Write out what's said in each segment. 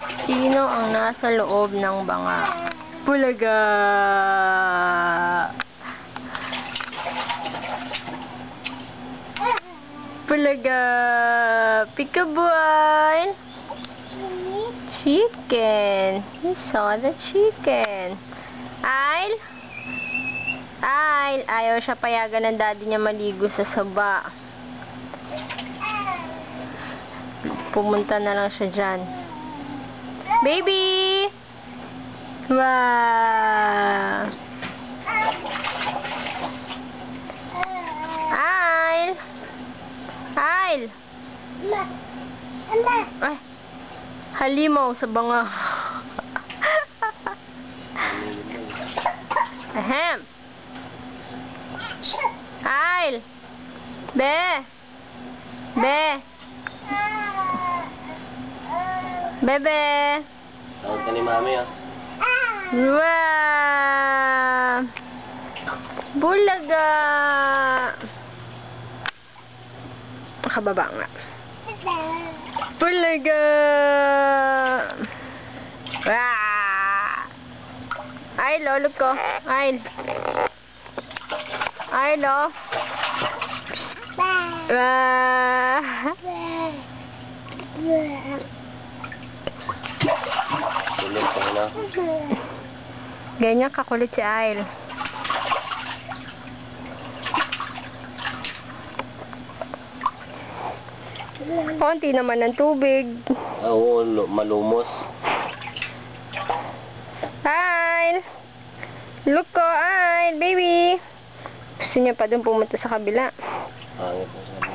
Sino ang nasa loob ng banga? Bulaga! Bulaga! Peekaboo! Chicken! You saw the chicken. Isle? Isle! Ayaw siya payagan ng daddy niya maligo sa saba. Pumunta na lang siya dyan. Baby! Wow! Isle! Isle! Ay! Halimaw sa banga. Ahem! Isle! Be! Be! Bebe! Tawag ka ni mami ah. Wow! Bulaga! Nakababa nga. Bulaga! Wow! Ay, lolo ko. Ay. Ay, lo. Wow! Ka na. Ganyan kakulit si Ail. Konti naman ng tubig. Ah, Oo, malumos. Ail! Look ko, Ail, baby! Gusto niya pa dun pumunta sa kabila. Pangit na sabi.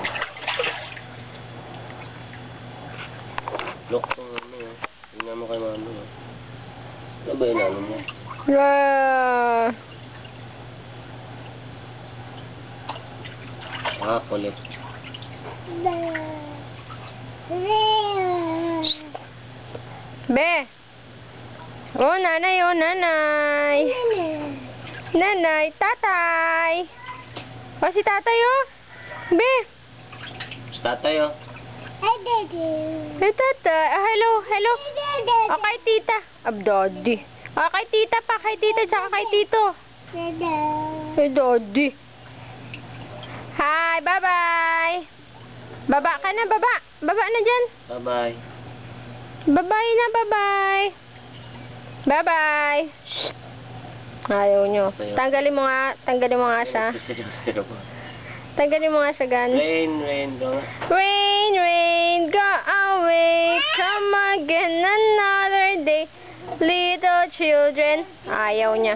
Look ko mami ah. Tingnan mo kay mami ah. Ano ba ano mo? Wow! Ah, kulit. Be! Oh, nanay, oh, nanay! Nanay, tatay! Oh, si tatay, oh! Be! Tatay oh. Hey, tatay. Ah, hello, hello. Oh, kay tita. Ab, daddy. Ah, kay tita pa, kay tita, tsaka kay tito. Hey, daddy. Hi, bye-bye. Baba ka na, baba. Baba na dyan. Bye-bye. Bye-bye na, bye-bye. Bye-bye. Ayaw nyo. Tanggalin mo nga, tanggalin mo nga siya. Tanggalin mo nga siya, gan. Rain, rain, go. Rain, rain, go away. Come again another day. Little children. Ayaw niya.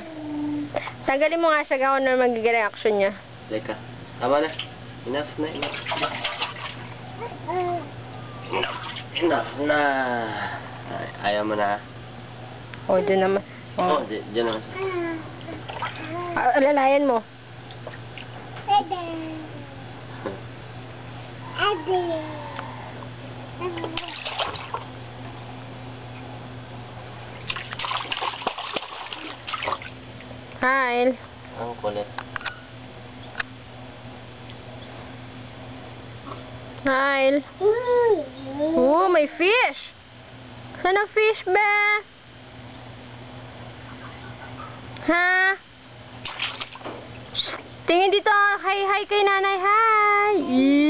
Tanggalin mo nga siya, gan, ano magiging reaction niya. Teka. Tama na. Enough na, enough. Enough. Enough na. Ay, ayaw mo na. O, oh, dyan naman. Oh, Oh. di, dyan naman. Ah, alalayan mo. Kyle. Ang kulit. Kyle. Oh, may fish. Saan ang fish, be? Ha? Tingin dito. Hi, hi kay nanay. Hi. Jesus.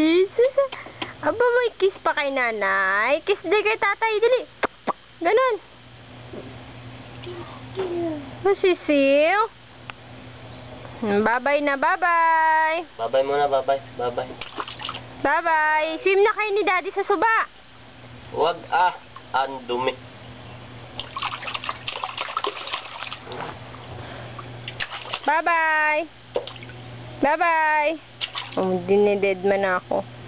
May kiss pa kay nanay. Kiss din kay tatay. Dali. Ganon. Masisiw. Bye-bye na, bye-bye. Bye-bye muna, bye-bye. Bye-bye. Bye-bye. Swim na kayo ni daddy sa suba. Wag ah. Ang dumi. Bye-bye. Bye-bye. Oh, dinededman na ako.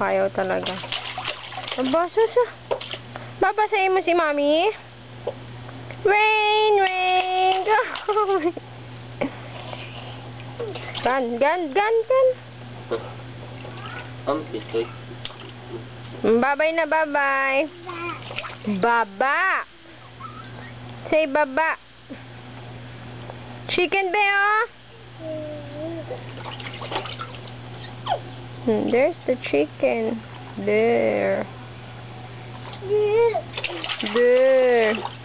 Ayaw talaga. Aba, susa. Babasahin mo si mami. Rain, rain, go. Gan, gan, gan, gan. Bye-bye na, bye-bye. Baba. Say baba. Chicken ba, Hmm, there's the chicken. There. De.